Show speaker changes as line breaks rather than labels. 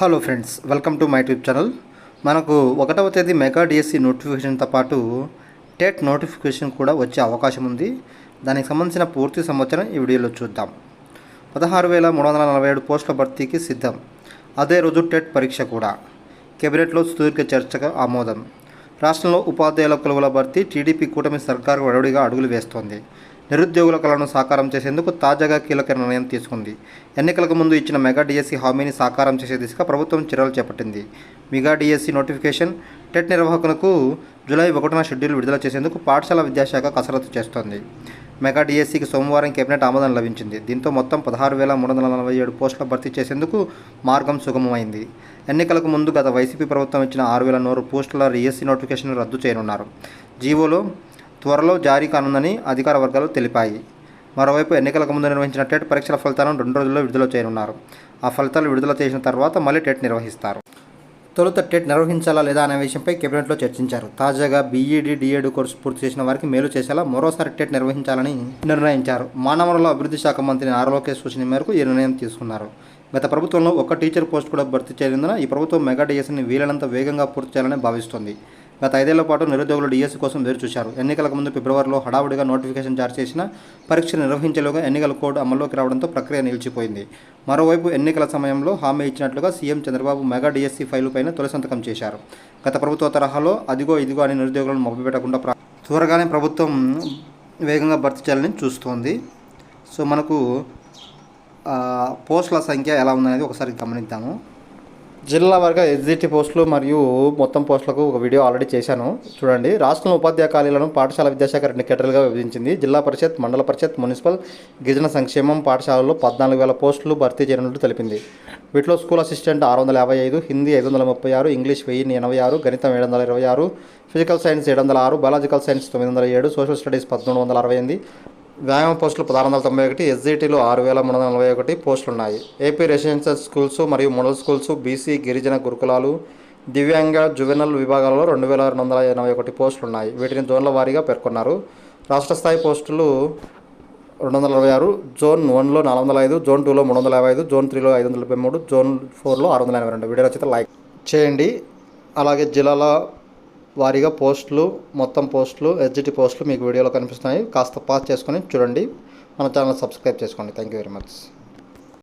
Hello friends welcome to my YouTube channel. మనకు ఒకటవ తేదీ మెగా డిఎస్సి నోటిఫికేషన్తో పాటు టెట్ నోటిఫికేషన్ కూడా వచ్చే అవకాశం ఉంది. దానికి సంబంధించిన పూర్తి సమాచారం ఈ వీడియోలో చూద్దాం. పదహారు వేల మూడు వందల నలభై ఏడు పోస్టుల భర్తీకి సిద్ధం. అదే రోజు టెట్ పరీక్ష కూడా. కేబినెట్లో సుదీర్ఘ చర్చగా ఆమోదం. రాష్ట్రంలో ఉపాధ్యాయుల కొలువుల భర్తీ టీడీపీ కూటమి సర్కారు అడవిగా అడుగులు వేస్తోంది. నిరుద్యోగుల కళను సాకారం చేసేందుకు తాజాగా కీలక నిర్ణయం తీసుకుంది. ఎన్నికలకు ముందు ఇచ్చిన మెగా డిఎస్సీ హామీని సాకారం చేసే దిశగా ప్రభుత్వం చర్యలు చేపట్టింది. మెగా డిఎస్సీ నోటిఫికేషన్ టెట్ నిర్వాహకులకు జూలై ఒకటిన షెడ్యూల్ విడుదల చేసేందుకు పాఠశాల విద్యాశాఖ కసరత్తు చేస్తోంది. మెగా డిఎస్సీకి సోమవారం కేబినెట్ ఆమోదం లభించింది. దీంతో మొత్తం పదహారు వేల మూడు వందల నలభై ఏడు పోస్టుల భర్తీ చేసేందుకు మార్గం సుగమమైంది. ఎన్నికలకు ముందు గత వైసీపీ ప్రభుత్వం ఇచ్చిన ఆరు వేల నూరు పోస్టుల డిఎస్సి నోటిఫికేషన్ రద్దు చేయనున్నారు. జీవోలో త్వరలో జారీ కానుందని అధికార వర్గాలు తెలిపాయి. మరోవైపు ఎన్నికలకు ముందు నిర్వహించిన టెట్ పరీక్షల ఫలితాలను రెండు రోజుల్లో విడుదల చేయనున్నారు. ఆ ఫలితాలు విడుదల చేసిన తర్వాత మళ్ళీ టెట్ నిర్వహిస్తారు. తొలుత టెట్ నిర్వహించాలా లేదా అనే విషయంపై కేబినెట్లో చర్చించారు. తాజాగా బీఈడి డిఏడ్ కోర్సు పూర్తి చేసిన వారికి మేలు చేసేలా మరోసారి టెట్ నిర్వహించాలని నిర్ణయించారు. మానవ అభివృద్ధి శాఖ మంత్రి నారా సూచన మేరకు ఈ నిర్ణయం తీసుకున్నారు. గత ప్రభుత్వంలో ఒక్క టీచర్ పోస్ట్ కూడా భర్తీ చేయనందున ఈ ప్రభుత్వం మెగా డిఎస్ని వీలైనంత వేగంగా పూర్తి చేయాలని భావిస్తోంది. గత ఐదేళ్ళ పాటు నిరుద్యోగులు డిఎస్సి కోసం ఎదురుచూశారు ఎన్నికలకు ముందు ఫిబ్రవరిలో హడావుడిగా నోటిఫికేషన్ జారీ చేసిన పరీక్ష నిర్వహించేలోగా ఎన్నికల కోడ్ అమల్లోకి రావడంతో ప్రక్రియ నిలిచిపోయింది. మరోవైపు ఎన్నికల సమయంలో హామీ ఇచ్చినట్లుగా సీఎం చంద్రబాబు మెగా డిఎస్సీ ఫైలుపైన తొలి సంతకం చేశారు. గత ప్రభుత్వ తరహాలో అదిగో ఇదిగో అని నిరుద్యోగులను మభ్యపెట్టకుండా త్వరగానే ప్రభుత్వం వేగంగా భర్తీ చేయాలని చూస్తోంది. సో మనకు పోస్టుల సంఖ్య ఎలా ఉందనేది ఒకసారి గమనిద్దాము. జిల్లా వర్గ ఎస్జిటి పోస్టులు మరియు మొత్తం పోస్టులకు ఒక వీడియో ఆల్రెడీ చేశాను. చూడండి. రాష్ట్రంలో ఉపాధ్యాయ ఖాళీలను పాఠశాల విద్యాశాఖ రెండు కేటరీలుగా విభజించింది. జిల్లా పరిషత్ మండల పరిషత్ మున్సిపల్ గిరిజన సంక్షేమం పాఠశాలలో పద్నాలుగు వేల పోస్టులు భర్తీ చేయనున్నట్టు తెలిపింది. వీటిలో స్కూల్ అసిస్టెంట్ ఆరు వందల యాభై ఐదు హిందీ ఐదు వందల ముప్పై ఆరు ఇంగ్లీష్ వెయ్యి ఎనభై ఆరు గణితం ఏడు వందల ఇరవై ఆరు ఫిజికల్ సైన్స్ ఏడు వందల ఆరు బయాలజికల్ సైన్స్ తొమ్మిది వందల ఏడు సోషల్ స్టడీస్ పదమూడు వందల అరవై ఎనిమిది వ్యాయామ పోస్టులు పదహారు వందల తొంభై ఒకటి ఎస్జిటీలో ఆరు వేల మూడు వందల నలభై ఒకటి పోస్టులు ఉన్నాయి ఏపీ రెసిడెన్షియల్ స్కూల్స్ మరియు మోడల్ స్కూల్స్ బీసీ గిరిజన గురుకులాలు దివ్యాంగ జువెనల్ విభాగాలలో రెండు వేల రెండు వందల ఎనభై ఒకటి పోస్టులు ఉన్నాయి వీటిని జోన్ల వారీగా పేర్కొన్నారు. రాష్ట్ర స్థాయి పోస్టులు రెండు వందల అరవై ఆరు జోన్ వన్లో నాలుగు వందల ఐదు జోన్ టూలో మూడు వందల యాభై ఐదు జోన్ త్రీలో ఐదు వందల డెబ్బై మూడు జోన్ ఫోర్లో ఆరు వందల ఎనభై రెండు. వీడియో నచ్చితే లైక్ చేయండి. అలాగే జిల్లాల వారీగా పోస్టులు మొత్తం పోస్టులు ఎస్జిటి పోస్టులు మీకు వీడియోలో కనిపిస్తున్నాయి. కాస్త పాస్ చేసుకొని చూడండి. మన ఛానల్ సబ్స్క్రైబ్ చేసుకోండి. Thank you very much